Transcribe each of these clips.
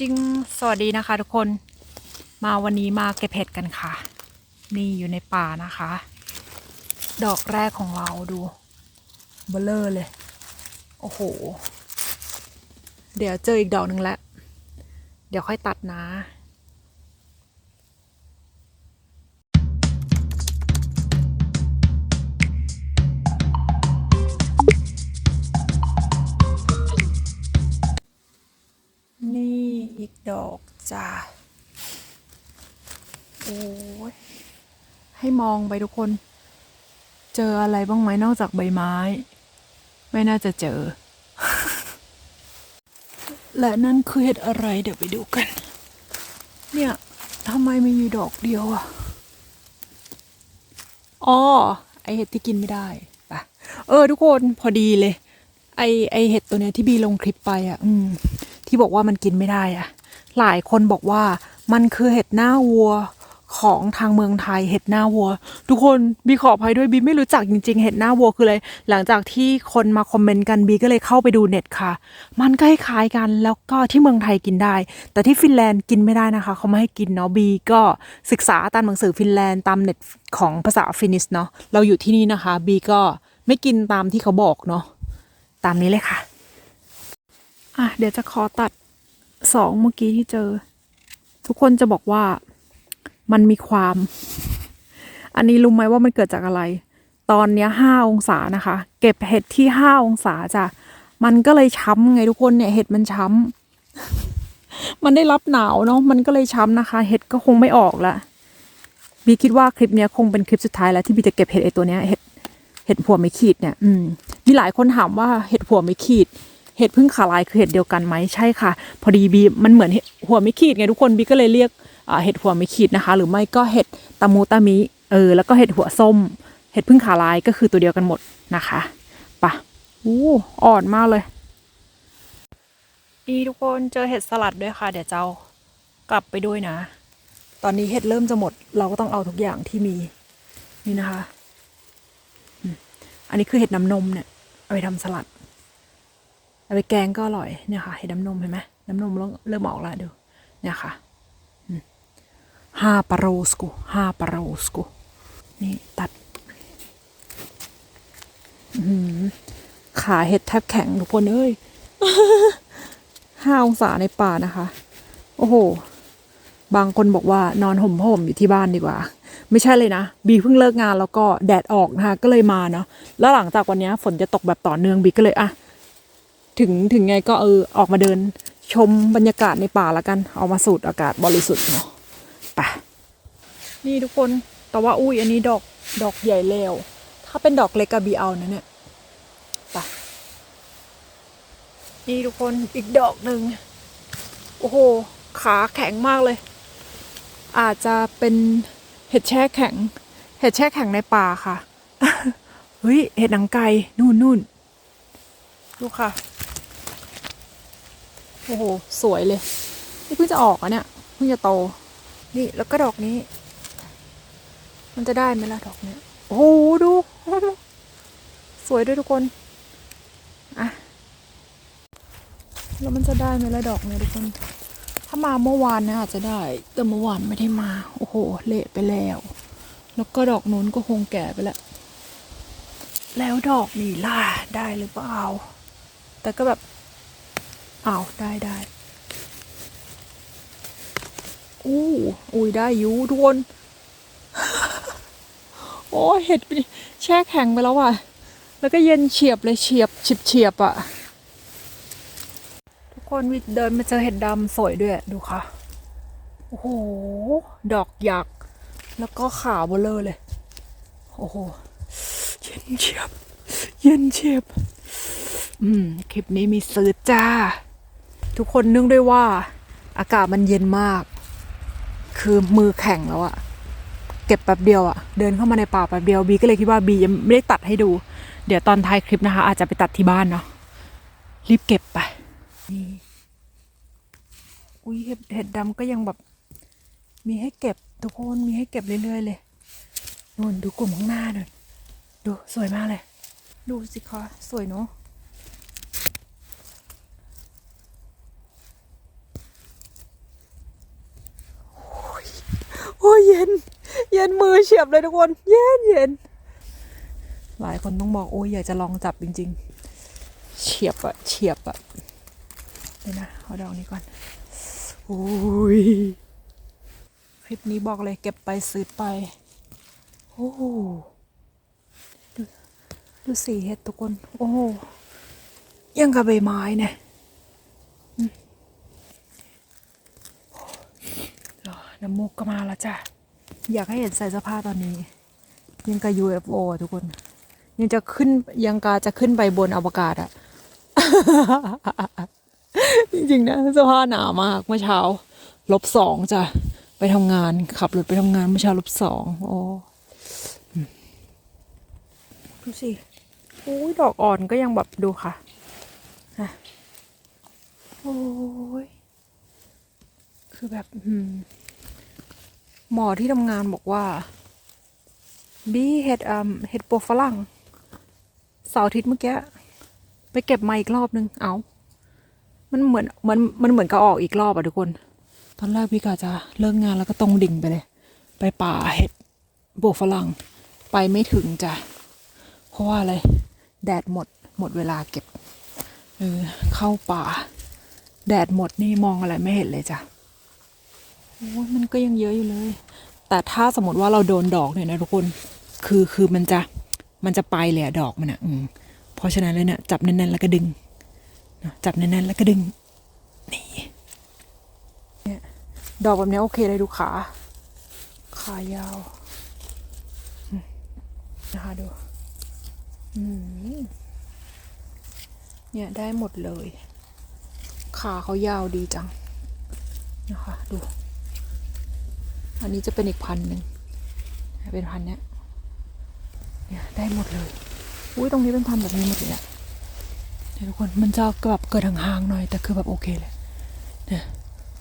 จริงสวัสดีนะคะทุกคนมาวันนี้มาเก็บเห็ดกันค่ะ นี่อยู่ในป่านะคะ ดอกแรกของเราดูเบลเลอร์เลย โอ้โห เดี๋ยวเจออีกดอกหนึ่งแล้ว เดี๋ยวค่อยตัดนะ ดอกจ้าโอ้ยให้มองไปทุกคน เจออะไรบ้างไหมนอกจากใบไม้ ไม่น่าจะเจอ และนั่นคือเห็ดอะไรเดี๋ยวไปดูกัน เนี่ยทำไมไม่มีดอกเดียวอะอ๋อไอเห็ดที่กินไม่ได้ปะเออ ทุกคนพอดีเลย ไอไอเห็ดตัวเนี้ยที่บีลงคลิปไปอะ อืม ที่บอกว่ามันกินไม่ได้อะ หลายคนบอกว่ามันคือเห็ดหน้าวัวของทางเมืองไทยเห็ดหน้าวัว ทุกคนบีขออภัยด้วยบีไม่รู้จักจริง ๆ เห็ดหน้าวัวคืออะไรหลังจากที่คนมาคอมเมนต์กันบีก็เลยเข้าไปดูเน็ตค่ะ มันก็คล้ายกันแล้วก็ที่เมืองไทยกินได้ แต่ที่ฟินแลนด์กินไม่ได้นะคะเขาไม่ให้กินเนาะบีก็ศึกษาตามหนังสือฟินแลนด์ตามเน็ตของภาษาฟินิชเนาะเราอยู่ที่นี่นะคะบีก็ไม่กินตามที่เขาบอกเนาะตามนี้เลยค่ะอะเดี๋ยวจะขอตัด สองเมื่อกี้ที่เจอ ทุกคนจะบอกว่ามันมีความ อันนี้รู้ไหมว่ามันเกิดจากอะไร ตอนเนี้ยห้าองศานะคะ เก็บเห็ดที่ห้าองศาจ้ะมันก็เลยช้ำไงทุกคนเนี่ยเห็ดมันช้ำมันได้รับหนาวเนาะมันก็เลยช้ำนะคะ เห็ดก็คงไม่ออกละบีคิดว่าคลิปเนี้ยคงเป็นคลิปสุดท้ายแล้วที่บีจะเก็บเห็ดไอตัวเนี้ยเห็ดเห็ดผัวไม่ขีดเนี่ย อืมมีหลายคนถามว่าเห็ดผัวไม่ขีด เห็ดพึ่งขาลายคือเห็ดเดียวกันไหมใช่ค่ะ พอดีบีมันเหมือนหัวไม่ขีดไงทุกคนบีก็เลยเรียกเห็ดหัวไม่ขีดนะคะ หรือไม่ก็เห็ดตามูตามิเออแล้วก็เห็ดหัวส้ม เห็ดพึ่งขาลายก็คือตัวเดียวกันหมดนะคะปะอู้อ่อนมากเลยนี่ทุกคนเจอเห็ดสลัดด้วยค่ะ เดี๋ยวเจ้ากลับไปด้วยนะ ตอนนี้เห็ดเริ่มจะหมด เราก็ต้องเอาทุกอย่างที่มี นี่นะคะ อันนี้คือเห็ดน้ำนมเนี่ย เอาไปทำสลัด เอาไปแกงก็อร่อยเนี่ยค่ะเห็ดน้ำนมเห็นไหมน้ำนมเริ่มเริ่มออกแล้วดูเนี่ยค่ะห้าปาโรสกูห้าปาโรสกูนี่ตัดขาเห็ดแทบแข็งทุกคนเอ้ยห้าองศาในป่านะคะ โอ้โห บางคนบอกว่านอนห่มผ้าห่มอยู่ที่บ้านดีกว่า ไม่ใช่เลยนะ บีเพิ่งเลิกงานแล้วก็แดดออกนะคะ ก็เลยมาเนาะแล้วหลังจากวันนี้ฝนจะตกแบบต่อเนื่องบีก็เลยอะ ถึงถึงไงก็เออออกมาเดินชมบรรยากาศในป่าละกัน เอามาสูดอากาศบริสุทธิ์เนาะไปนี่ทุกคนแต่ว่าอุ้ยอันนี้ดอกดอกใหญ่แล้ว ถ้าเป็นดอกเล็กกับบีเอานะเนี่ยไปนี่ทุกคนอีกดอกหนึ่งโอ้โห ขาแข็งมากเลย อาจจะเป็นเห็ดแช่แข็ง เห็ดแช่แข็งในป่าค่ะเฮ้ยเห็ดหนังไก่นู่นนู่นดูค่ะ โอ้โห สวยเลย นี่เพิ่งจะออกอะเนี่ย เพิ่งจะโต นี่แล้วก็ดอกนี้ มันจะได้ไหมล่ะดอกเนี้ย โอ้โห ดู สวยด้วยทุกคน อะ แล้วมันจะได้ไหมล่ะดอกเนี้ยทุกคน ถ้ามาเมื่อวานนะอาจจะได้ แต่เมื่อวานไม่ได้มา โอ้โห เละไปแล้ว แล้วก็ดอกนู้นก็คงแก่ไปแล้ว แล้วดอกนี่ล่ะ ได้หรือเปล่า แต่ก็แบบ อ้าวได้ได้อู้อุ้ยได้ยูทุกคน โอ้เห็ดไปแช่แข็งไปแล้วอะ แล้วก็เย็นเฉียบเลยเฉียบเฉียบเฉียบอะ ทุกคนวิเดินมาเจอเห็ดดำสวยด้วยดูค่ะ โอ้โห ดอกหยัก แล้วก็ขาวเบลอเลย โอ้โห เย็นเฉียบ เย็นเฉียบ อืม คลิปนี้มีซื้อจ้า ทุกคนนึกด้วยว่าอากาศมันเย็นมาก คือมือแข็งแล้วอะเก็บแป๊บเดียวอะเดินเข้ามาในป่าแป๊บเดียวบีก็เลยคิดว่าบียังไม่ได้ตัดให้ดู เดี๋ยวตอนท้ายคลิปนะคะ อาจจะไปตัดที่บ้านเนาะรีบเก็บไปนี่อุ้ยเห็ดเห็ดดำก็ยังแบบ มีให้เก็บทุกคนมีให้เก็บเรื่อยๆเลยนู่นดูกลุ่มข้างหน้าหนู่นดูสวยมากเลย ดูสิคะสวยเนาะ ย็น เย็นมือเฉียบเลยทุกคน เย็นเย็น หลายคนต้องบอกโอ้ยอยากจะลองจับจริง ๆ เฉียบอะเฉียบอะเดี๋ยวนะเอาดอกนี้ก่อนโอ้ยคลิปนี้บอกเลยเก็บไปซื้อไป โอ้ดูดูสีเห็ดทุกคน โอ้ยังกับใบไม้เนี่ยน้ำมูกก็มาแล้วจ้ะ อยากให้เห็นใส่เสื้อผ้าตอนนี้ ยังกับ UFO อะทุกคน ยังจะขึ้นยังกาจะขึ้นไปบนอวกาศอะจริงๆนะเสื้อผ้าหนามากเมื่อเช้าลบสองจ้ะไปทำงานขับรถไปทำงานเมื่อเช้าลบสองโอ้ดูสิโอ้ยดอกอ่อนก็ยังแบบดูค่ะนะโอ้ยคือแบบอืม หมอที่ทำงานบอกว่า บีเห็ดอ่าเห็ดปวกฝรั่งเสาร์อาทิตย์เมื่อกี้ไปเก็บมาอีกรอบนึง เอา มันเหมือนมันมันเหมือนกับออกอีกรอบอะทุกคน ตอนแรกพี่กาจะเลิกงานแล้วก็ตรงดิ่งไปเลย ไปป่าเห็ดปวกฝรั่ง ไปไม่ถึงจ้ะ เพราะว่าอะไร แดดหมด หมดเวลาเก็บ เออ เข้าป่า แดดหมดนี่มองอะไรไม่เห็นเลยจ้ะ โอ้ยมันก็ยังเยอะอยู่เลย แต่ถ้าสมมติว่าเราโดนดอกเนี่ยนะทุกคน คือคือมันจะมันจะไปเลยอะดอกมันอะอืมเพราะฉะนั้นเลยเนี่ยจับแน่นๆแล้วก็ดึงจับแน่นๆแล้วก็ดึง นี่เนี่ยดอกแบบนี้โอเคเลยดูขา ขายาวนะคะดูอืมเนี่ยได้หมดเลย ขาเขายาวดีจัง นะคะ ดู อันนี้จะเป็นอีกพันหนึ่งเป็นพันเนี้ยเนี่ยได้หมดเลยอุ้ยตรงนี้เป็นพันแบบนี้หมดเลยอะเนี่ยทุกคนมันจะแบบเกิดห่างๆหน่อย แต่คือแบบโอเคเลยเนี่ย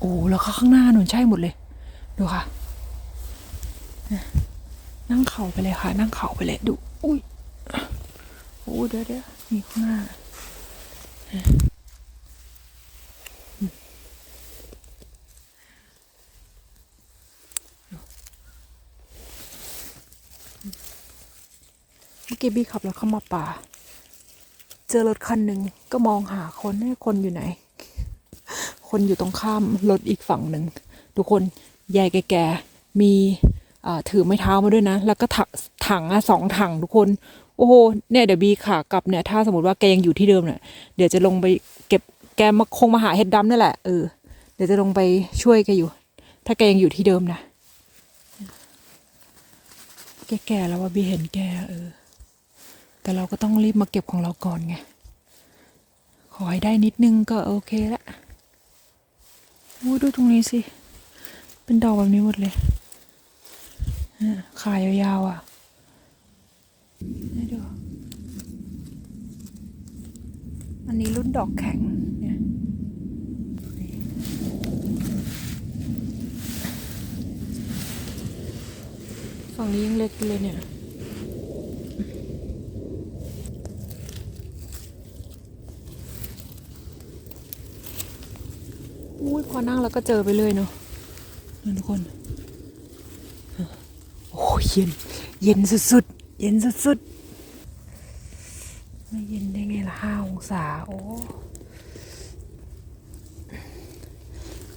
โอ้แล้วข้างหน้าหนุนใช่หมดเลย ดูค่ะนั่งเข่าไปเลยค่ะ นั่งเข่าไปเลยดู อุ้ยโอ้เดี๋ยวเดี๋ยวมีข้างหน้า เมื่อกี้บี้ขับรถเข้ามาป่า เจอรถคันหนึ่งก็มองหาคนให้คนอยู่ไหน คนอยู่ตรงข้ามรถอีกฝั่งหนึ่งทุกคนยายแก่ๆมีถือไม้เท้ามาด้วยนะ แล้วก็ถังถังอะสองถังทุกคน โอ้โหเนี่ยเดี๋ยวบีขากลับเนี่ย ถ้าสมมติว่าแกยังอยู่ที่เดิมเนี่ยเดี๋ยวจะลงไปเก็บแกมาคงมาหาเห็ดดำนี่แหละเออเดี๋ยวจะลงไปช่วยแกอยู่ ถ้าแกยังอยู่ที่เดิมนะแกแก่แล้วว่าบีเห็นแกเออ แต่เราก็ต้องรีบมาเก็บของเราก่อนไง ขอให้ได้นิดนึงก็โอเคละโอ้ดูตรงนี้สิ เป็นดอกแบบนี้หมดเลยขายยาวๆอะดูอันนี้รุ่นดอกแข็งเนี่ยฝั่งนี้ยังเล็กเลยเนี่ย อุ้ยพอนั่งแล้วก็เจอไปเลยเนาะนั่นทุกคนโอ้เย็น เย็นสุดๆ เย็นสุดๆ ไม่เย็นได้ไงล่ะห้าองศาโอ้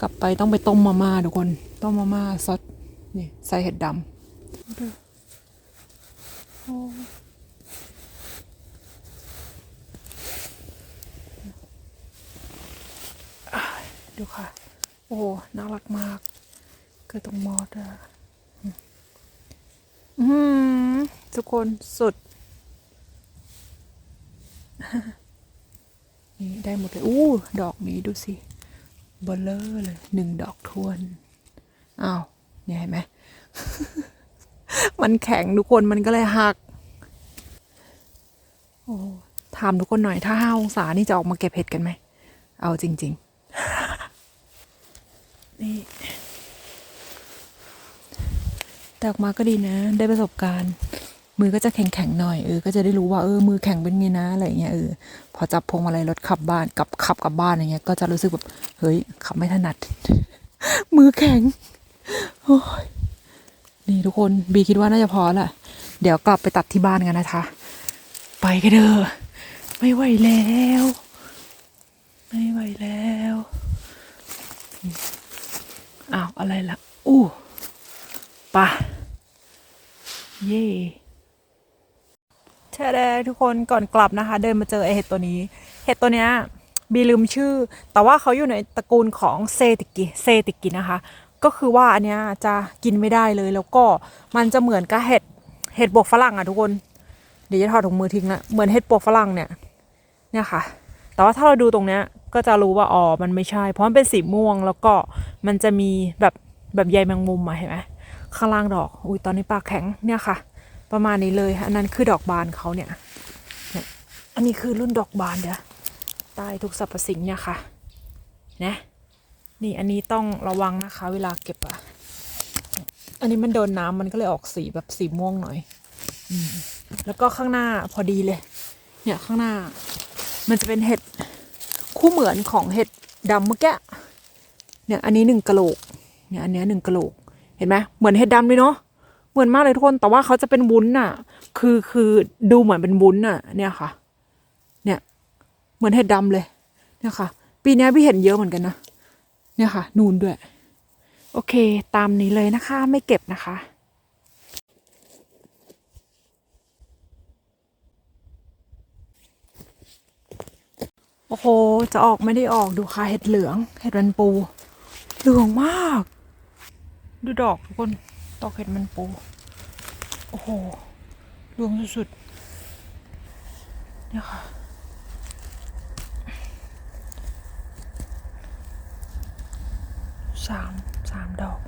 กลับไปต้องไปต้มมาม่าทุกคน ต้มมาม่าซอสนี่ใส่เห็ดดำดูโอ้ดูค่ะ อ้น่ารักมากเกิดตรงมอสอะอือืมทุกคนสุด นี่ได้หมดเลยอู้ดอกนี้ดูสิเบลเลอร์เลยหนึ่งดอกทวนอ้าวเนี่ยเห็นไหมมันแข็งทุกคนมันก็เลยหัก โอ้ถามทุกคนหน่อยถ้าห้าองศานี่จะออกมาเก็บเห็ดกันไหม เอาจริง ๆ นี่แต่ออกมาก็ดีนะ ได้ประสบการณ์ มือก็จะแข็งๆหน่อยเออก็จะได้รู้ว่าเออมือแข็งเป็นไงนะอะไรเงี้ยเออพอจับพวงมาลัยรถขับบ้านกับขับกลับบ้านอย่างเงี้ย ก็จะรู้สึกแบบเฮ้ยขับไม่ถนัด มือแข็งโอ้ยนี่ทุกคนบีคิดว่าน่าจะพอแหละเดี๋ยวกลับไปตัดที่บ้านกันนะคะ ไปกันเถอะไม่ไหวแล้ว ไม่ไหวแล้ว อ้าวอะไรล่ะ อู้ปะเย่เชดทุกคนก่อนกลับนะคะ เดินมาเจอไอเห็ดตัวนี้ เห็ดตัวเนี้ยบีลืมชื่อ แต่ว่าเขาอยู่ในตระกูลของเซติกิเซติกินะคะ ก็คือว่าอันเนี้ยจะกินไม่ได้เลยแล้วก็มันจะเหมือนกับเห็ดเห็ดบวกฝรั่งอะทุกคน เดี๋ยวจะถอดถุงมือทิ้งละเหมือนเห็ดปวกฝรั่งเนี่ยเนี่ยค่ะ แต่ว่าถ้าเราดูตรงเนี้ยก็จะรู้ว่าอ๋อมันไม่ใช่ เพราะมันเป็นสีม่วงแล้วก็มันจะมีแบบแบบใยแมงมุมอะเห็นไหมข้างล่างดอก อุ้ยตอนนี้ปากแข็งเนี่ยค่ะ ประมาณนี้เลย อันนั้นคือดอกบานเขาเนี่ยเนี่ยอันนี้คือรุ่นดอกบานเดี๋ยวใต้ทุกสรรพสิ่งเนี่ยค่ะ นะ นี่อันนี้ต้องระวังนะคะ เวลาเก็บอะอันนี้มันโดนน้ำมันก็เลยออกสีแบบสีม่วงหน่อย แล้วก็ข้างหน้าพอดีเลย เนี่ยข้างหน้า มันจะเป็นเห็ดคู่เหมือนของเห็ดดำเมื่อกี้เนี่ยอันนี้หนึ่งกะโหลกเนี่ยอันเนี้ยหนึ่งกะโหลกเห็นไหมเหมือนเห็ดดำเลยเนาะเหมือนมากเลยทุกคนแต่ว่าเขาจะเป็นวุ้นน่ะ คือคือดูเหมือนเป็นวุ้นน่ะ เนี่ยค่ะ เนี่ย เหมือนเห็ดดำเลย เนี่ยค่ะ ปีนี้พี่เห็นเยอะเหมือนกันนะเนี่ยค่ะ นูนด้วย โอเค ตามนี้เลยนะคะ ไม่เก็บนะคะ โอ้โห จะออกไม่ได้ออกดูค่ะเห็ดเหลือง เห็ดมันปู เหลืองมาก ดูดอกทุกคนดอกเห็ดมันปู โอ้โหเหลืองสุดๆเนี่ยค่ะสามสามดอก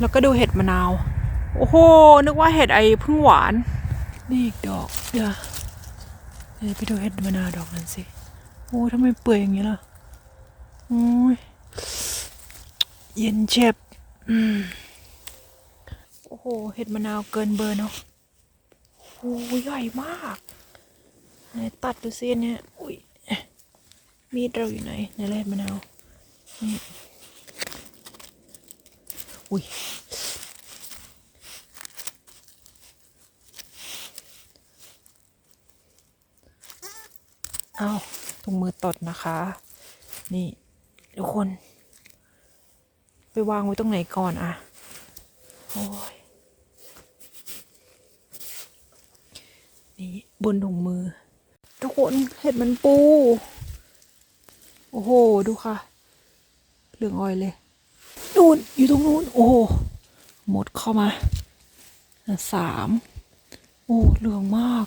แล้วก็ดูเห็ดมะนาว โอ้โห นึกว่าเห็ดไอพึ่งหวาน นี่อีกดอกเดี๋ยวไปดูเห็ดมะนาวดอกนั้นสิ อ้ยทำไมเปื่อยอย่างนี้ล่ะโอ้ยเย็นเจ็บโอ้โห เห็ดมะนาวเกินเบอร์เนาะโอ้ยใหญ่มากไหนตัดดูสิเนี่ยอุ้ยมีดเราอยู่ไหนไหนเล็ดมะนาวนี่อุ้ยเอา ถุงมือตดนะคะ นี่ทุกคน ไปวางไว้ตรงไหนก่อนอะโอ้ยนี่บนถุงมือ ทุกคนเห็ดมันปู โอ้โห ดูค่ะ เหลืองออยเลย นู่น อยู่ตรงนู้น โอ้โห หมดเข้ามาอะสามโอ้เหลืองมาก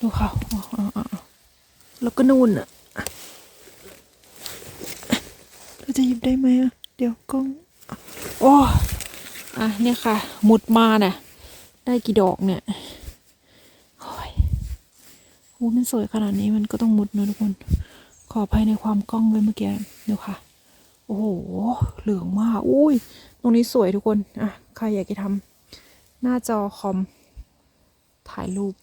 ดูค่ะอะอะอะอะแล้วก็นู่นอะเรา จะหยิบได้ไหมอะ เดี๋ยวกล้อง โอ้อะเนี่ยค่ะมุดมาเนี่ยได้กี่ดอกเนี่ยโอ้ยโอ้มันสวยขนาดนี้มันก็ต้องมุดนะทุกคน ขออภัยในความกล้องเลยเมื่อกี้เดี๋ยวค่ะ โอ้โห เหลืองมาก อุ้ย ตรงนี้สวยทุกคน อะ ใครอยากจะทำหน้าจอคอม ถ่ายรูป